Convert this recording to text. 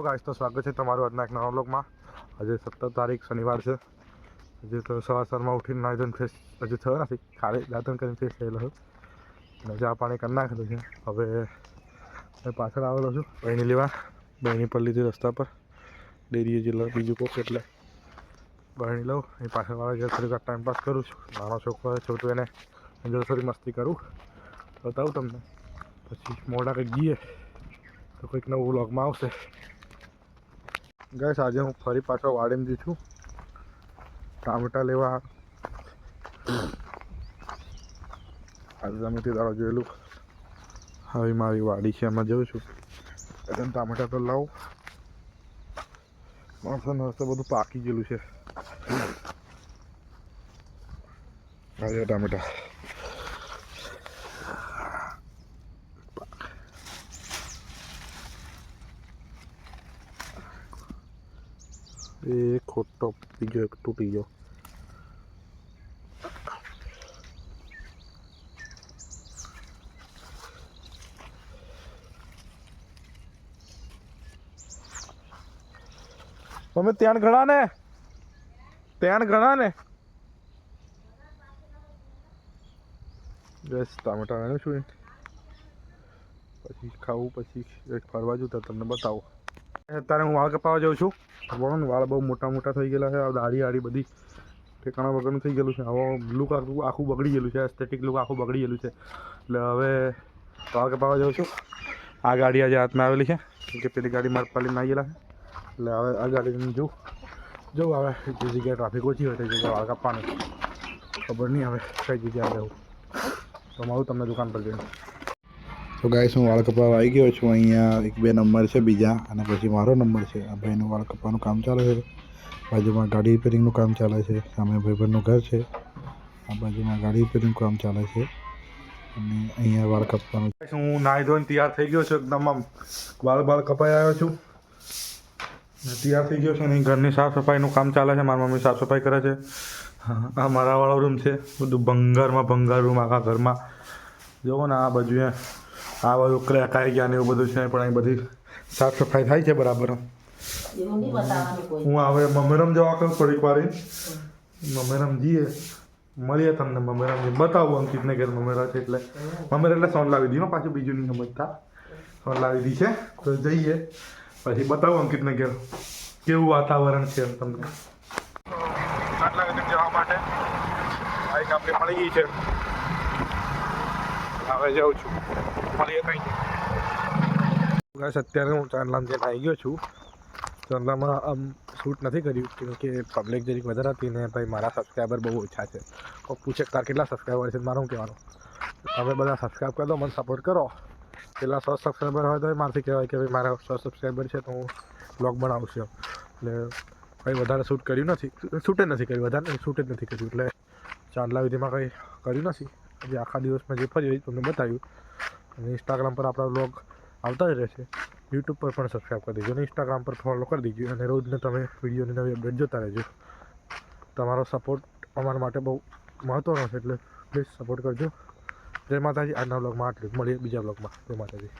તો ગાઈસ તો સ્વાગત છે તમારું આજના એક નવા બ્લોગમાં આજે સત્તર તારીખ શનિવાર છે. હજી તો સવાર સવારમાં ઉઠીને નાઈ ધોઈને ફ્રેશ હજુ થયો નથી. ખાલી દાંતણ કરીને ફ્રેશ થયેલો છું. અને ચા પાણી કરી નાખેલું છે. હવે પાછળ આવેલો છું બહેની લેવા. બહેની પર લીધી રસ્તા પર. ડેરીએ જે બીજું કોક એટલે બહેની લઉં. એ પાછળવાળા ઘેર થોડીક વાર ટાઈમ પાસ કરું છું. નાનો છોકરો છોટું એને એની થોડી મસ્તી કરું. બતાવું તમને. પછી મોડા કંઈક જઈએ તો કંઈક નવું વ્લોગમાં આવશે. ગઈશ આજે હું ફરી પાછો વાડીમાં છું. ટામેટા લેવા. આજે તમે તે દાડો જોયેલું. હવે મારી વાડી છે, એમાં જઉં છું. એટલે ટામેટા તો લાવું. માણસો નસ્તો બધું પાકી ગયેલું છે. આજે ટામેટા. એ ખોટો બીજો એક તૂટી ગયો તમે ત્યાં ઘણા ને ત્યાં ઘણા ને બસ ટામેટા શું પછી ખાવું પછી ફરવા જતા તમને બતાવું અત્યારે હું વાળ કપાવવા જાઉં છું. બોલો ને, વાળ બહુ મોટા મોટા થઈ ગયેલા છે, આ દાઢી આડી બધી. ઠેકાણા વગરનું થઈ ગયેલું છે. હવે લુક આખું આખું બગડી ગયેલું છે એસ્થેટિક લુક આખું બગડી ગયેલું છે. એટલે હવે વાળ કપાવા જાઉં છું. આ ગાડી આજે હાથમાં આવેલી છે, કેમ કે પેલી ગાડી મારા પાલી આવી ગયેલા છે. એટલે હવે આ ગાડી જોઉં. જોઉં હવે જે જગ્યાએ ટ્રાફિક ઓછી હોય તે જગ્યાએ વાળ કાપવાનું. ખબર નહીં હવે કઈ જગ્યાએ જવું તો મારું તમને દુકાન પર જઈને. તો ગાઈસ હું વાળ આવી ગયો છું. અહીંયા એક બે નંબર છે બીજા અને પછી મારો નંબર છે. આ ભાઈનું વાળ કપાવાનું કામ ચાલે છે. બાજુમાં ગાડી રિપેરિંગનું કામ ચાલે છે. સામે ભાઈબંધનું ઘર છે. આ બાજુમાં ગાડી રિપેરિંગનું કામ ચાલે છે. અને અહીંયા વાળ કપવાનું હું નાહી ધોઈને તૈયાર થઈ ગયો છું. એકદમ આમ વાળ બાળ કપાઈ આવ્યો છું. તૈયાર થઈ ગયો છે. અને ઘરની સાફ સફાઈનું કામ ચાલે છે. મારી મમ્મી સાફ સફાઈ કરે છે. આ મારા વાળો રૂમ છે. બધું ભંગારમાં ભંગાર રૂમ આખા ઘરમાં. જુઓ ને આ બાજુ એ આ બધું ક્રેક આવી ગયા ને એવું બધું છે પણ અહીં બધી સાફ સફાઈ થાય છે બરાબર. હું હવે મમેરમ જવા કરું થોડીક વાર. મમેરમ જઈએ. મળીએ તમને મમેરમ બતાવું અંકિતને ઘેર મમેરા છે એટલે. મમેર એટલે સોન લાવી દીધું પાછું બીજું નહીં સમજતા. સોન લાવી દી છે. તો જઈએ. પછી બતાવું અંકિતને ઘેર કેવું વાતાવરણ છે એમ તમને. આટલા સુધી જવા માટે બાઈક આપણી મળી ગઈ છે. હવે જાઉં છું. મળીએ અત્યારે હું ચાંદલામ જઈને આવી ગયો છું ચાંદલામાં આમ શૂટ નથી કર્યું કેમ કે પબ્લિક જરીક વધારે હતી ને ભાઈ મારા સબસ્ક્રાઈબર બહુ ઓછા છે. પૂછે, તાર કેટલા સબસ્ક્રાઈબર છે? મારું કહેવાનું, તમે બધા સબસ્ક્રાઈબ કરો મને સપોર્ટ કરો. પેલા સો સબસ્ક્રાઈબર હોય તો મારથી કહેવાય કે ભાઈ મારા સો સબસ્ક્રાઈબર છે તો હું બ્લોગ બનાવું છું. એટલે કંઈ વધારે શૂટ કર્યું નથી શૂટ જ નથી કર્યું, વધારે શૂટ જ નથી કર્યું. એટલે ચાંદલા વિધિમાં કંઈ કર્યું નથી. આજે આખા દિવસમાં જે ફર્યું એ તમને બતાવ્યું. અને ઇન્સ્ટાગ્રામ પર આપણા બ્લોગ આવતા જ રહેશે. યુટ્યુબ પર પણ સબસ્ક્રાઈબ કરી દેજો અને ઇન્સ્ટાગ્રામ પર ફોલો કરી દેજો અને રોજને તમે વિડીયોની નવી અપડેટ જોતા રહેજો. તમારો સપોર્ટ અમારા માટે બહુ મહત્ત્વનો છે એટલે પ્લીઝ સપોર્ટ કરજો. જય માતાજી. આજના બ્લોગમાં આટલું મળીએ બીજા બ્લોગમાં જય માતાજી.